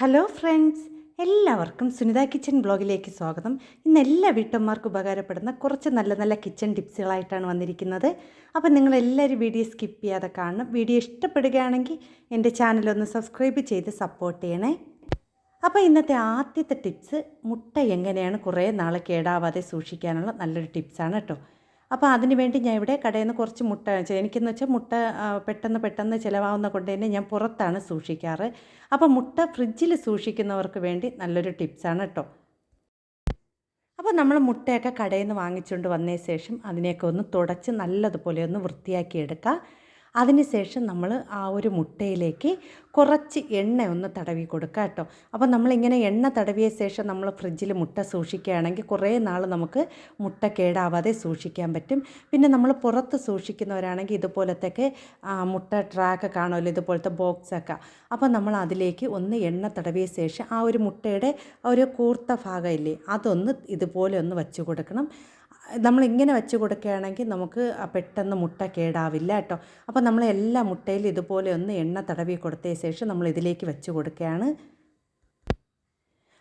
Hello friends എല്ലാവർക്കും Sunitha kitchen ബ്ലോഗിലേക്ക് സ്വാഗതം. ഇന്ന് എല്ലാ വീട്ടമ്മമാർക്കും ഉപകാരപ്പെടുന്ന കുറച്ച് നല്ല നല്ല കിച്ചൺ ടിപ്സുകളായിട്ടാണ് വന്നിരിക്കുന്നത്. അപ്പോൾ നിങ്ങൾ എല്ലാവരും വീഡിയോ സ്കിപ്പ് ചെയ്യാതെ കാണണം. വീഡിയോ ഇഷ്ടപ്പെടുകയാണെങ്കിൽ എന്റെ ചാനലൊന്ന് സബ്സ്ക്രൈബ് ചെയ്ത് സപ്പോർട്ട് ചെയ്യണേ. അപ്പോൾ ഇന്നത്തെ ആദ്യത്തെ ടിപ്സ് മുട്ട എങ്ങനെയാണ് കുറേ നാൾ കേടാവാതെ സൂക്ഷിക്കാനുള്ള നല്ലൊരു ടിപ്സാണ് കേട്ടോ അപ്പോൾ അതിന് വേണ്ടി ഞാൻ ഇവിടെ കടയിൽ നിന്ന് കുറച്ച് മുട്ട എനിക്കെന്ന് വെച്ചാൽ മുട്ട പെട്ടെന്ന് പെട്ടെന്ന് ചിലവാകുന്ന കൊണ്ട് തന്നെ ഞാൻ പുറത്താണ് സൂക്ഷിക്കാറ്. അപ്പോൾ മുട്ട ഫ്രിഡ്ജിൽ സൂക്ഷിക്കുന്നവർക്ക് വേണ്ടി നല്ലൊരു ടിപ്സാണ് കേട്ടോ അപ്പോൾ നമ്മൾ മുട്ടയൊക്കെ കടയിൽ നിന്ന് വാങ്ങിച്ചുകൊണ്ട് വന്നതിന് ശേഷം അതിനെയൊക്കെ ഒന്ന് തുടച്ച് നല്ലതുപോലെ ഒന്ന് വൃത്തിയാക്കി എടുക്കുക അതിനുശേഷം നമ്മൾ ആ ഒരു മുട്ടയിലേക്ക് കുറച്ച് എണ്ണ ഒന്ന് തടവി കൊടുക്കുക കേട്ടോ. അപ്പോൾ നമ്മളിങ്ങനെ എണ്ണ തടവിയ ശേഷം നമ്മൾ ഫ്രിഡ്ജിൽ മുട്ട സൂക്ഷിക്കുകയാണെങ്കിൽ കുറേ നാൾ നമുക്ക് മുട്ട കേടാവാതെ സൂക്ഷിക്കാൻ പറ്റും. പിന്നെ നമ്മൾ പുറത്ത് സൂക്ഷിക്കുന്നവരാണെങ്കിൽ ഇതുപോലത്തെയൊക്കെ മുട്ട ട്രാക്ക് കാണുമല്ലോ ഇതുപോലത്തെ ബോക്സൊക്കെ അപ്പോൾ നമ്മൾ അതിലേക്ക് ഒന്ന് എണ്ണ തടവിയ ശേഷം ആ ഒരു മുട്ടയുടെ ഒരു കൂർത്ത ഭാഗമില്ലേ അതൊന്ന് ഇതുപോലെ ഒന്ന് വച്ചു കൊടുക്കണം. നമ്മളിങ്ങനെ വെച്ച് കൊടുക്കുകയാണെങ്കിൽ നമുക്ക് പെട്ടെന്ന് മുട്ട കേടാവില്ല കേട്ടോ. അപ്പോൾ നമ്മൾ എല്ലാ മുട്ടയിലും ഇതുപോലെ ഒന്ന് എണ്ണ തടവി കൊടുത്തതിന് ശേഷം നമ്മൾ ഇതിലേക്ക് വെച്ച് കൊടുക്കുകയാണ്.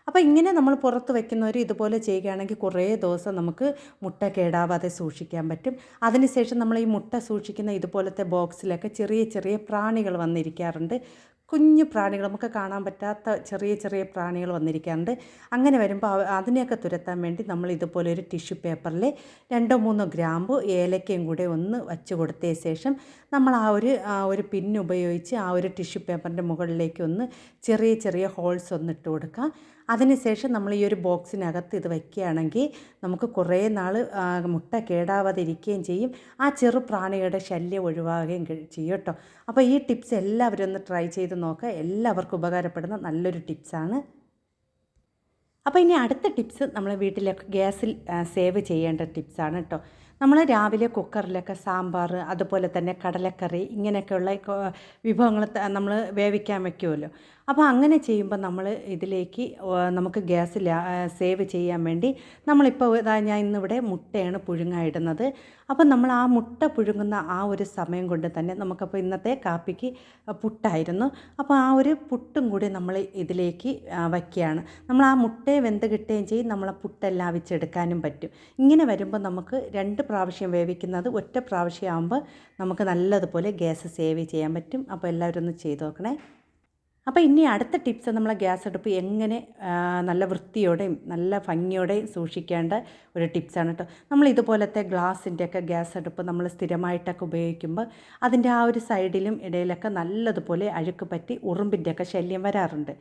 അപ്പോൾ ഇങ്ങനെ നമ്മൾ പുറത്ത് വയ്ക്കുന്നവർ ഇതുപോലെ ചെയ്യുകയാണെങ്കിൽ കുറേ ദിവസം നമുക്ക് മുട്ട കേടാവാതെ സൂക്ഷിക്കാൻ പറ്റും. അതിനുശേഷം നമ്മൾ ഈ മുട്ട സൂക്ഷിക്കുന്ന ഇതുപോലത്തെ ബോക്സിലൊക്കെ ചെറിയ ചെറിയ പ്രാണികൾ വന്നിരിക്കാറുണ്ട്. കുഞ്ഞു പ്രാണികൾ നമുക്ക് കാണാൻ പറ്റാത്ത ചെറിയ ചെറിയ പ്രാണികൾ വന്നിരിക്കാറുണ്ട്. അങ്ങനെ വരുമ്പോൾ അതിനെയൊക്കെ തുരത്താൻ വേണ്ടി നമ്മൾ ഇതുപോലെ ഒരു ടിഷ്യൂ പേപ്പറിൽ രണ്ടോ മൂന്നോ ഗ്രാമ്പു ഏലക്കയും കൂടെ ഒന്ന് വച്ച് കൊടുത്തതിന് ശേഷം നമ്മൾ ആ ഒരു ആ ഒരു പിന്നുപയോഗിച്ച് ആ ഒരു ടിഷ്യൂ പേപ്പറിന്റെ മുകളിലേക്ക് ഒന്ന് ചെറിയ ചെറിയ ഹോൾസ് ഒന്ന് ഇട്ട് കൊടുക്കുക അതിനുശേഷം നമ്മൾ ഈ ഒരു ബോക്സിനകത്ത് ഇത് വയ്ക്കുകയാണെങ്കിൽ നമുക്ക് കുറേ നാൾ മുട്ട കേടാവാതെ ഇരിക്കുകയും ചെയ്യും. ആ ചെറു പ്രാണികളുടെ ശല്യം ഒഴിവാകുകയും ചെയ്യും കേട്ടോ. അപ്പോൾ ഈ ടിപ്സ് എല്ലാവരും ഒന്ന് ട്രൈ ചെയ്ത് നോക്കുക. എല്ലാവർക്കും ഉപകാരപ്പെടുന്ന നല്ലൊരു ടിപ്സാണ്. അപ്പോൾ ഇനി അടുത്ത ടിപ്സ് നമ്മൾ വീട്ടിലൊക്കെ ഗ്യാസിൽ സേവ് ചെയ്യേണ്ട ടിപ്സാണ് കേട്ടോ. നമ്മൾ രാവിലെ കുക്കറിലൊക്കെ സാമ്പാർ അതുപോലെ തന്നെ കടലക്കറി ഇങ്ങനെയൊക്കെയുള്ള വിഭവങ്ങൾ നമ്മൾ വേവിക്കാൻ വയ്ക്കുമല്ലോ. അപ്പോൾ അങ്ങനെ ചെയ്യുമ്പോൾ നമ്മൾ ഇതിലേക്ക് നമുക്ക് ഗ്യാസ് സേവ് ചെയ്യാൻ വേണ്ടി നമ്മളിപ്പോൾ ഞാൻ ഇന്നിവിടെ മുട്ടയാണ് പുഴുങ്ങായിടുന്നത്. അപ്പോൾ നമ്മൾ ആ മുട്ട പുഴുങ്ങുന്ന ആ ഒരു സമയം കൊണ്ട് തന്നെ നമുക്കപ്പോൾ ഇന്നത്തെ കാപ്പിക്ക് പുട്ടായിരുന്നു. അപ്പോൾ ആ ഒരു പുട്ടും കൂടി നമ്മൾ ഇതിലേക്ക് ആ, വയ്ക്കുകയാണ്. നമ്മൾ ആ മുട്ടയെ വെന്ത് കിട്ടുകയും ചെയ്യും നമ്മളെ പുട്ടെല്ലാം അവിച്ചെടുക്കാനും പറ്റും. ഇങ്ങനെ വരുമ്പോൾ നമുക്ക് രണ്ട് പ്രാവശ്യം വേവിക്കുന്നത് ഒറ്റ പ്രാവശ്യം ആകുമ്പോൾ നമുക്ക് നല്ലതുപോലെ ഗ്യാസ് സേവ് ചെയ്യാൻ പറ്റും. അപ്പോൾ എല്ലാവരും ഒന്ന് ചെയ്ത് നോക്കണേ. അപ്പോൾ ഇനി അടുത്ത ടിപ്സ് നമ്മൾ ഗ്യാസ് അടുപ്പ് എങ്ങനെ നല്ല വൃത്തിയോടെയും നല്ല ഭംഗിയോടെയും സൂക്ഷിക്കേണ്ട ഒരു ടിപ്സാണ് കേട്ടോ നമ്മൾ ഇതുപോലത്തെ ഗ്ലാസിന്റെയൊക്കെ ഗ്യാസ് അടുപ്പ് നമ്മൾ സ്ഥിരമായിട്ടൊക്കെ ഉപയോഗിക്കുമ്പോൾ അതിന്റെ ആ ഒരു സൈഡിലും ഇടയിലൊക്കെ നല്ലതുപോലെ അഴുക്ക് പറ്റി ഉറുമ്പിന്റെയൊക്കെ ശല്യം വരാറുണ്ട്.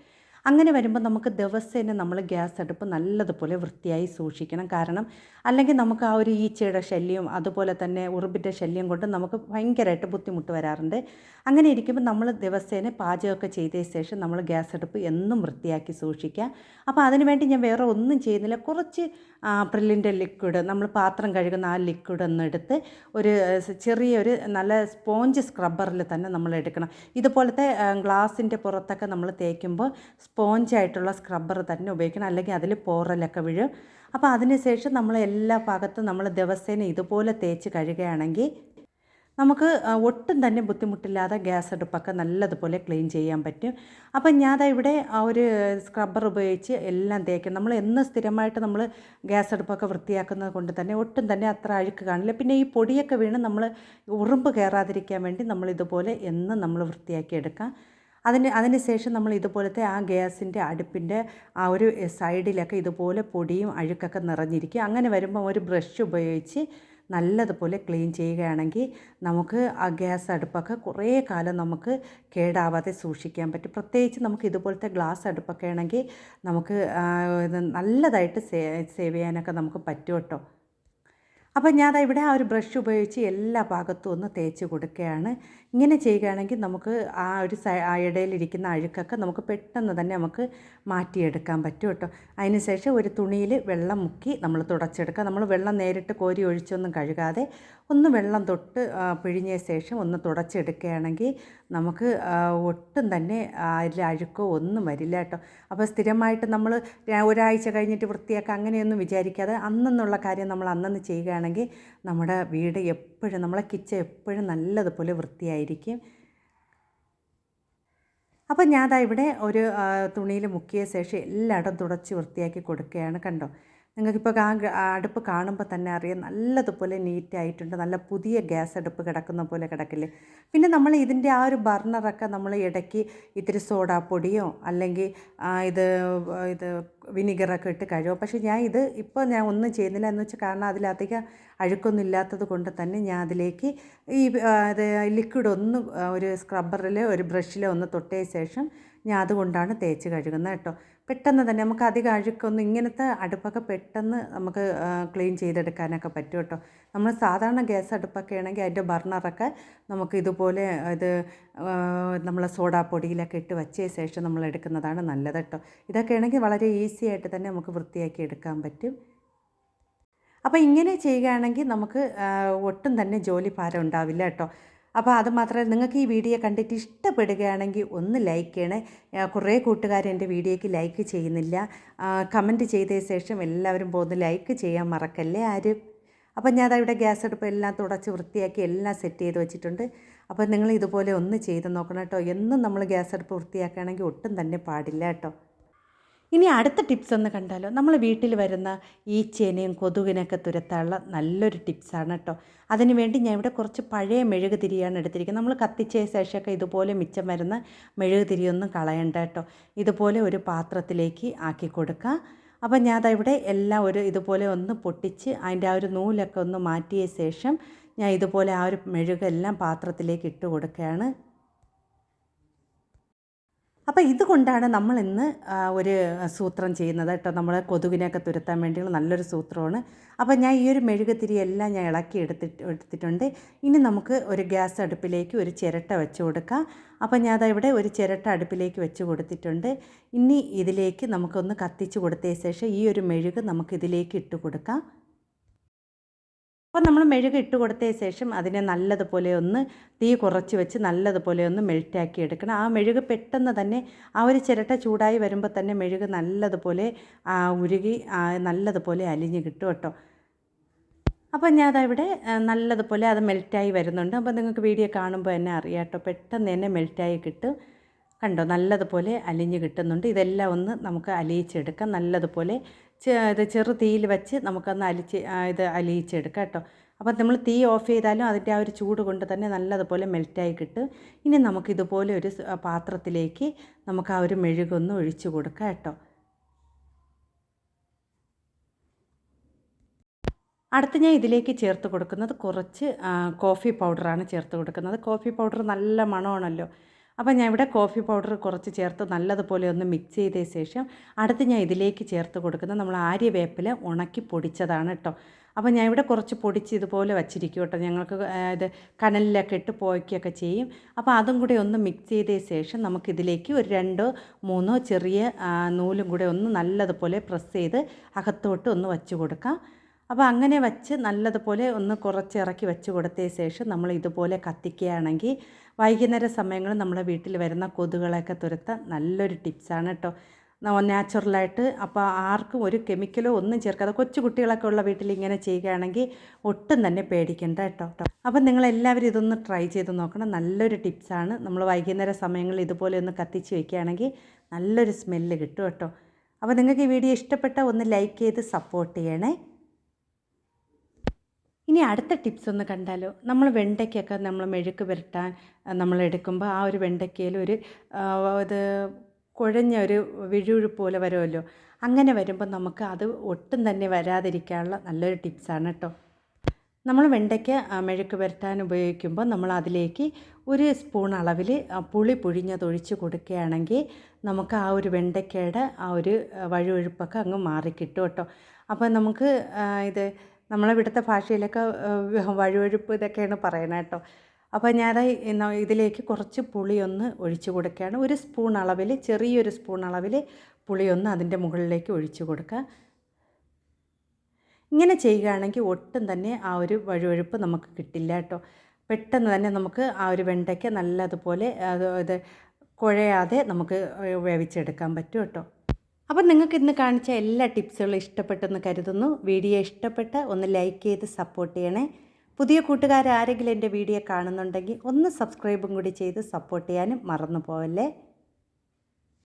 അങ്ങനെ വരുമ്പോൾ നമുക്ക് ദിവസേന നമ്മൾ ഗ്യാസ് അടുപ്പ് നല്ലതുപോലെ വൃത്തിയായി സൂക്ഷിക്കണം. കാരണം അല്ലെങ്കിൽ നമുക്ക് ആ ഒരു ഈച്ചയുടെ ശല്യം അതുപോലെ തന്നെ ഉറുമ്പിന്റെ ശല്യം കൊണ്ട് നമുക്ക് ഭയങ്കരമായിട്ട് ബുദ്ധിമുട്ട് വരാറുണ്ട്. അങ്ങനെ ഇരിക്കുമ്പോൾ നമ്മൾ ദിവസേന പാചകമൊക്കെ ചെയ്ത ശേഷം നമ്മൾ ഗ്യാസ് അടുപ്പ് എന്നും വൃത്തിയാക്കി സൂക്ഷിക്കുക. അപ്പോൾ അതിനുവേണ്ടി ഞാൻ വേറെ ഒന്നും ചെയ്യുന്നില്ല. കുറച്ച് പ്രില്ലിന്റെ ലിക്വിഡ് നമ്മൾ പാത്രം കഴുകുന്ന ആ ലിക്വിഡ് ഒന്ന് എടുത്ത് ഒരു ചെറിയൊരു നല്ല സ്പോഞ്ച് സ്ക്രബ്ബറിൽ തന്നെ നമ്മൾ എടുക്കണം. ഇതുപോലത്തെ ഗ്ലാസിന്റെ പുറത്തൊക്കെ നമ്മൾ തേക്കുമ്പോൾ സ്പോഞ്ചായിട്ടുള്ള സ്ക്രബ്ബർ തന്നെ ഉപയോഗിക്കണം. അല്ലെങ്കിൽ അതിൽ പോറലൊക്കെ വീഴും. അപ്പോൾ അതിനുശേഷം നമ്മൾ എല്ലാ ഭാഗത്തും നമ്മൾ ദിവസേന ഇതുപോലെ തേച്ച് കഴുകുകയാണെങ്കിൽ നമുക്ക് ഒട്ടും തന്നെ ബുദ്ധിമുട്ടില്ലാതെ ഗ്യാസ് അടുപ്പൊക്കെ നല്ലതുപോലെ ക്ലീൻ ചെയ്യാൻ പറ്റും. അപ്പം ദാ ഇവിടെ ആ ഒരു സ്ക്രബ്ബർ ഉപയോഗിച്ച് എല്ലാം തേക്കും. നമ്മൾ എന്ന് സ്ഥിരമായിട്ട് നമ്മൾ ഗ്യാസ് അടുപ്പൊക്കെ വൃത്തിയാക്കുന്നത് കൊണ്ട് തന്നെ ഒട്ടും തന്നെ അത്ര അഴുക്ക് കാണില്ല. പിന്നെ ഈ പൊടിയൊക്കെ വീണ് നമ്മൾ ഉറുമ്പ് കയറാതിരിക്കാൻ വേണ്ടി നമ്മൾ ഇതുപോലെ എന്നും നമ്മൾ വൃത്തിയാക്കി എടുക്കാം. അതിന് അതിന് ശേഷം നമ്മൾ ഇതുപോലത്തെ ആ ഗ്യാസിന്റെ അടുപ്പിന്റെ ആ ഒരു സൈഡിലൊക്കെ ഇതുപോലെ പൊടിയും അഴുക്കൊക്കെ നിറഞ്ഞിരിക്കും. അങ്ങനെ വരുമ്പോൾ ഒരു ബ്രഷ് ഉപയോഗിച്ച് നല്ലതുപോലെ ക്ലീൻ ചെയ്യുകയാണെങ്കിൽ നമുക്ക് ആ ഗ്യാസ് അടുപ്പൊക്കെ കുറേ കാലം നമുക്ക് കേടാവാതെ സൂക്ഷിക്കാൻ പറ്റും. പ്രത്യേകിച്ച് നമുക്ക് ഇതുപോലത്തെ ഗ്ലാസ് അടുപ്പൊക്കെ ആണെങ്കിൽ നമുക്ക് നല്ലതായിട്ട് സേവ് ചെയ്യാനൊക്കെ നമുക്ക് പറ്റും കേട്ടോ. അപ്പോൾ ഞാൻ ഇവിടെ ആ ഒരു ബ്രഷ് ഉപയോഗിച്ച് എല്ലാ ഭാഗത്തും ഒന്ന് തേച്ച് കൊടുക്കുകയാണ്. ഇങ്ങനെ ചെയ്യുകയാണെങ്കിൽ നമുക്ക് ആ ഒരു ഇടയിലിരിക്കുന്ന അഴുക്കൊക്കെ നമുക്ക് പെട്ടെന്ന് തന്നെ നമുക്ക് മാറ്റിയെടുക്കാൻ പറ്റും കേട്ടോ. അതിനുശേഷം ഒരു തുണിയിൽ വെള്ളം മുക്കി നമ്മൾ തുടച്ചെടുക്കുക. നമ്മൾ വെള്ളം നേരിട്ട് കോരി ഒഴിച്ചൊന്നും കഴുകാതെ ഒന്ന് വെള്ളം തൊട്ട് പിഴിഞ്ഞ ശേഷം ഒന്ന് തുടച്ചെടുക്കുകയാണെങ്കിൽ നമുക്ക് ഒട്ടും തന്നെ അതിൽ അഴുക്കോ ഒന്നും വരില്ല കേട്ടോ. അപ്പോൾ സ്ഥിരമായിട്ട് നമ്മൾ ഒരാഴ്ച കഴിഞ്ഞിട്ട് വൃത്തിയാക്കുക അങ്ങനെയൊന്നും വിചാരിക്കാതെ അന്നെന്നുള്ള കാര്യം നമ്മൾ അന്നന്ന് ചെയ്യുകയാണെങ്കിൽ നമ്മുടെ വീട് എപ്പോഴും നമ്മളെ കിച്ചൺ എപ്പോഴും നല്ലതുപോലെ വൃത്തിയായിരിക്കും. അപ്പോൾ ഞാനതാ ഇവിടെ ഒരു തുണിയിൽ മുക്കിയ ശേഷം എല്ലായിടം തുടച്ച് വൃത്തിയാക്കി കൊടുക്കുകയാണ് കണ്ടോ. നിങ്ങൾക്കിപ്പോൾ ആ അടുപ്പ് കാണുമ്പോൾ തന്നെ അറിയാം നല്ലതുപോലെ നീറ്റായിട്ടുണ്ട്. നല്ല പുതിയ ഗ്യാസ് അടുപ്പ് കിടക്കുന്ന പോലെ കിടക്കില്ലേ? പിന്നെ നമ്മൾ ഇതിന്റെ ആ ഒരു ബർണറൊക്കെ നമ്മൾ ഇടയ്ക്ക് ഇത്തിരി സോഡാപ്പൊടിയോ അല്ലെങ്കിൽ ഇത് ഇത് വിനിഗറൊക്കെ ഇട്ട് കഴുകും. പക്ഷേ ഞാൻ ഇത് ഇപ്പോൾ ഞാൻ ഒന്നും ചെയ്യുന്നില്ല എന്ന് വെച്ചാൽ കാരണം അതിലധികം അഴുക്കൊന്നും ഇല്ലാത്തത് കൊണ്ട് തന്നെ ഞാൻ അതിലേക്ക് ഈ അത് ലിക്വിഡ് ഒന്ന് ഒരു സ്ക്രബ്ബറിൽ ഒരു ബ്രഷിലോ ഒന്ന് തൊട്ടതിന് ശേഷം ഞാൻ അതുകൊണ്ടാണ് തേച്ച് കഴുകുന്നത് കേട്ടോ. പെട്ടെന്ന് തന്നെ നമുക്ക് അധികം അഴുക്കൊന്നും ഇങ്ങനത്തെ അടുപ്പൊക്കെ പെട്ടെന്ന് നമുക്ക് ക്ലീൻ ചെയ്തെടുക്കാനൊക്കെ പറ്റും കേട്ടോ. നമ്മൾ സാധാരണ ഗ്യാസ് അടുപ്പൊക്കെ ആണെങ്കിൽ അതിന്റെ ബർണറൊക്കെ നമുക്ക് ഇതുപോലെ ഇത് നമ്മൾ സോഡാപ്പൊടിയിലൊക്കെ ഇട്ട് വച്ചതിന് ശേഷം നമ്മൾ എടുക്കുന്നതാണ് നല്ലത് കേട്ടോ. ഇതൊക്കെ ആണെങ്കിൽ വളരെ ഈസി ആയിട്ട് തന്നെ നമുക്ക് വൃത്തിയാക്കി എടുക്കാൻ പറ്റും. അപ്പോൾ ഇങ്ങനെ ചെയ്യുകയാണെങ്കിൽ നമുക്ക് ഒട്ടും തന്നെ ജോലി ഭാരം ഉണ്ടാവില്ല കേട്ടോ. അപ്പോൾ അത് മാത്രമല്ല നിങ്ങൾക്ക് ഈ വീഡിയോ കണ്ടിട്ട് ഇഷ്ടപ്പെടുകയാണെങ്കിൽ ഒന്ന് ലൈക്ക് ചെയ്യണേ. കുറേ കൂട്ടുകാർ എന്റെ വീഡിയോയ്ക്ക് ലൈക്ക് ചെയ്യുന്നില്ല. കമന്റ് ചെയ്ത ശേഷം എല്ലാവരും പോകുന്ന ലൈക്ക് ചെയ്യാൻ മറക്കല്ലേ ആരും? അപ്പോൾ ഞാൻ അവിടെ ഗ്യാസ് അടുപ്പ് എല്ലാം തുടച്ച് വൃത്തിയാക്കി എല്ലാം സെറ്റ് ചെയ്ത് വെച്ചിട്ടുണ്ട്. അപ്പോൾ നിങ്ങൾ ഇതുപോലെ ഒന്ന് ചെയ്ത് നോക്കണം കേട്ടോ. എന്നും നമ്മൾ ഗ്യാസ് അടുപ്പ് വൃത്തിയാക്കുകയാണെങ്കിൽ ഒട്ടും തന്നെ പാടില്ല കേട്ടോ. ഇനി അടുത്ത ടിപ്സ് ഒന്ന് കണ്ടാലോ? നമ്മൾ വീട്ടിൽ വരുന്ന ഈ ചേനയും കൊതുകിനൊക്കെ തുരത്താനുള്ള നല്ലൊരു ടിപ്സാണ് കേട്ടോ അതിനുവേണ്ടി ഞാൻ ഇവിടെ കുറച്ച് പഴയ മെഴുക് തിരിയാണ് എടുത്തിരിക്കുന്നത്. നമ്മൾ കത്തിച്ച ശേഷമൊക്കെ ഇതുപോലെ മിച്ചം വരുന്ന മെഴുക് തിരിയൊന്നും കളയണ്ട കേട്ടോ ഇതുപോലെ ഒരു പാത്രത്തിലേക്ക് ആക്കി കൊടുക്കുക. അപ്പം ഞാൻ ദാ ഇവിടെ എല്ലാം ഒരു ഇതുപോലെ ഒന്ന് പൊട്ടിച്ച് അതിന്റെ ആ ഒരു നൂലൊക്കെ ഒന്ന് മാറ്റിയ ശേഷം ഞാൻ ഇതുപോലെ ആ ഒരു മെഴുകെല്ലാം പാത്രത്തിലേക്ക് ഇട്ട് കൊടുക്കുകയാണ്. അപ്പോൾ ഇതുകൊണ്ടാണ് നമ്മൾ ഇന്ന് ഒരു സൂത്രം ചെയ്യുന്നത് കേട്ടോ. നമ്മൾ കൊതുകിനെയൊക്കെ തുരത്താൻ വേണ്ടിയുള്ള നല്ലൊരു സൂത്രമാണ്. അപ്പോൾ ഞാൻ ഈ ഒരു മെഴുകുതിരി എല്ലാം ഞാൻ ഇളക്കി എടുത്തിട്ട് എടുത്തിട്ടുണ്ട്. ഇനി നമുക്ക് ഒരു ഗ്യാസ് അടുപ്പിലേക്ക് ഒരു ചിരട്ട വെച്ച് കൊടുക്കാം. അപ്പോൾ ഞാൻ ഇവിടെ ഒരു ചിരട്ട അടുപ്പിലേക്ക് വെച്ച് കൊടുത്തിട്ടുണ്ട്. ഇനി ഇതിലേക്ക് നമുക്കൊന്ന് കത്തിച്ച് കൊടുത്തതിന് ശേഷം ഈ ഒരു മെഴുക് നമുക്ക് ഇതിലേക്ക് ഇട്ട് കൊടുക്കാം. അപ്പോൾ നമ്മൾ മെഴുക് ഇട്ട് കൊടുത്തതിന് ശേഷം അതിനെ നല്ലതുപോലെ ഒന്ന് തീ കുറച്ച് വെച്ച് നല്ലതുപോലെ ഒന്ന് മെൽറ്റാക്കി എടുക്കണം. ആ മെഴുക് പെട്ടെന്ന് തന്നെ ആ ഒരു ചിരട്ട ചൂടായി വരുമ്പോൾ തന്നെ മെഴുക് നല്ലതുപോലെ ഉരുകി നല്ലതുപോലെ അലിഞ്ഞ് കിട്ടും കേട്ടോ. അപ്പോൾ ഞാൻ അതവിടെ നല്ലതുപോലെ അത് മെൽറ്റായി വരുന്നുണ്ട്. അപ്പോൾ നിങ്ങൾക്ക് വീഡിയോ കാണുമ്പോൾ തന്നെ അറിയാം കേട്ടോ. പെട്ടെന്ന് തന്നെ മെൽറ്റായി കിട്ടും. കണ്ടോ? നല്ലതുപോലെ അലിഞ്ഞ് കിട്ടുന്നുണ്ട്. ഇതെല്ലാം ഒന്ന് നമുക്ക് അലിയിച്ചെടുക്കാം. നല്ലതുപോലെ ഇത് ചെറു തീയിൽ വെച്ച് നമുക്കൊന്ന് അലിച്ച് ഇത് അലിയിച്ചെടുക്കാം കേട്ടോ. അപ്പോൾ നമ്മൾ തീ ഓഫ് ചെയ്താലും അതിന്റെ ആ ഒരു ചൂട് കൊണ്ട് തന്നെ നല്ലതുപോലെ മെൽറ്റായി കിട്ടും. ഇനി നമുക്കിതുപോലെ ഒരു പാത്രത്തിലേക്ക് നമുക്ക് ആ ഒരു മെഴുകൊന്ന് ഒഴിച്ചു കൊടുക്കാം കേട്ടോ. അടുത്ത് ഞാൻ ഇതിലേക്ക് ചേർത്ത് കൊടുക്കുന്നത് കുറച്ച് കോഫി പൗഡറാണ് ചേർത്ത് കൊടുക്കുന്നത്. കോഫി പൗഡർ നല്ല മണമാണല്ലോ. അപ്പോൾ ഞാൻ ഇവിടെ കോഫി പൗഡർ കുറച്ച് ചേർത്ത് നല്ലതുപോലെ ഒന്ന് മിക്സ് ചെയ്ത ശേഷം അടുത്ത് ഞാൻ ഇതിലേക്ക് ചേർത്ത് കൊടുക്കുന്നത് നമ്മൾ ആര്യവേപ്പില ഉണക്കി പൊടിച്ചതാണ് കേട്ടോ. അപ്പോൾ ഞാൻ ഇവിടെ കുറച്ച് പൊടിച്ച് ഇതുപോലെ വച്ചിരിക്കും കേട്ടോ. ഞങ്ങൾക്ക് ഇത് കനലിലൊക്കെ ഇട്ട് പോയ്ക്കൊക്കെ ചെയ്യും. അപ്പോൾ അതും കൂടെ ഒന്ന് മിക്സ് ചെയ്ത ശേഷം നമുക്കിതിലേക്ക് ഒരു രണ്ടോ മൂന്നോ ചെറിയ നൂലും കൂടെ ഒന്ന് നല്ലതുപോലെ പ്രസ് ചെയ്ത് അകത്തോട്ട് ഒന്ന് വച്ച് കൊടുക്കാം. അപ്പോൾ അങ്ങനെ വച്ച് നല്ലതുപോലെ ഒന്ന് കുറച്ച് ഇറക്കി വെച്ച് കൊടുത്തതിന് ശേഷം നമ്മൾ ഇതുപോലെ കത്തിക്കുകയാണെങ്കിൽ വൈകുന്നേര സമയങ്ങളിൽ നമ്മളെ വീട്ടിൽ വരുന്ന കൊതുകുകളെയൊക്കെ തുരത്താൻ നല്ലൊരു ടിപ്സാണ് കേട്ടോ. നാച്ചുറലായിട്ട് അപ്പോൾ ആർക്കും ഒരു കെമിക്കലോ ഒന്നും ചേർക്കാതെ കൊച്ചു കുട്ടികളൊക്കെ ഉള്ള വീട്ടിൽ ഇങ്ങനെ ചെയ്യുകയാണെങ്കിൽ ഒട്ടും തന്നെ പേടിക്കണ്ട കേട്ടോ. അപ്പം നിങ്ങളെല്ലാവരും ഇതൊന്ന് ട്രൈ ചെയ്ത് നോക്കണം. നല്ലൊരു ടിപ്സാണ്. നമ്മൾ വൈകുന്നേര സമയങ്ങളിൽ ഇതുപോലെ ഒന്ന് കത്തിച്ച് വെക്കുകയാണെങ്കിൽ നല്ലൊരു സ്മെല്ല് കിട്ടും കേട്ടോ. അപ്പോൾ നിങ്ങൾക്ക് ഈ വീഡിയോ ഇഷ്ടപ്പെട്ട ഒന്ന് ലൈക്ക് ചെയ്ത് സപ്പോർട്ട് ചെയ്യണേ. ഇനി അടുത്ത ടിപ്സ് ഒന്ന് കണ്ടാലോ? നമ്മൾ വെണ്ടയ്ക്കൊക്കെ നമ്മൾ മെഴുക്ക് പുരട്ടാൻ നമ്മൾ എടുക്കുമ്പോൾ ആ ഒരു വെണ്ടയ്ക്കയിൽ ഒരു ഇത് കുഴഞ്ഞ ഒരു വിഴുഴു പോലെ വരുമല്ലോ? അങ്ങനെ വരുമ്പോൾ നമുക്ക് അത് ഒട്ടും തന്നെ വരാതിരിക്കാനുള്ള നല്ലൊരു ടിപ്സാണ് കേട്ടോ നമ്മൾ വെണ്ടയ്ക്ക മെഴുക്ക് പുരട്ടാൻ ഉപയോഗിക്കുമ്പോൾ നമ്മൾ അതിലേക്ക് ഒരു സ്പൂൺ അളവിൽ പുളി പുഴിഞ്ഞതൊഴിച്ച് കൊടുക്കുകയാണെങ്കിൽ നമുക്ക് ആ ഒരു വെണ്ടയ്ക്കയുടെ ആ ഒരു വഴുവഴുപ്പൊക്കെ അങ്ങ് മാറിക്കിട്ടും കേട്ടോ അപ്പോൾ നമുക്ക് ഇത് നമ്മളെ ഇവിടുത്തെ ഭാഷയിലൊക്കെ വഴുവഴുപ്പ് ഇതൊക്കെയാണ് പറയുന്നത് കേട്ടോ. അപ്പോൾ ഞാൻ ഇതിലേക്ക് കുറച്ച് പുളിയൊന്ന് ഒഴിച്ചു കൊടുക്കുകയാണ്. ഒരു സ്പൂൺ അളവിൽ ചെറിയൊരു സ്പൂൺ അളവിൽ പുളിയൊന്ന് അതിന്റെ മുകളിലേക്ക് ഒഴിച്ചു കൊടുക്കുക. ഇങ്ങനെ ചെയ്യുകയാണെങ്കിൽ ഒട്ടും തന്നെ ആ ഒരു വഴുവഴുപ്പ് നമുക്ക് കിട്ടില്ല കേട്ടോ. പെട്ടെന്ന് തന്നെ നമുക്ക് ആ ഒരു വെണ്ടയ്ക്ക നല്ലതുപോലെ അത് ഇത് കുഴയാതെ നമുക്ക് വേവിച്ചെടുക്കാൻ പറ്റും കേട്ടോ. അപ്പം നിങ്ങൾക്ക് ഇന്ന് കാണിച്ച എല്ലാ ടിപ്സുകളും ഇഷ്ടപ്പെട്ടെന്ന് കരുതുന്നു. വീഡിയോ ഇഷ്ടപ്പെട്ട ഒന്ന് ലൈക്ക് ചെയ്ത് സപ്പോർട്ട് ചെയ്യണേ. പുതിയ കൂട്ടുകാരാരെങ്കിലും എന്റെ വീഡിയോ കാണുന്നുണ്ടെങ്കിൽ ഒന്ന് സബ്സ്ക്രൈബും കൂടി ചെയ്ത് സപ്പോർട്ട് ചെയ്യാനും മറന്നു പോവല്ലേ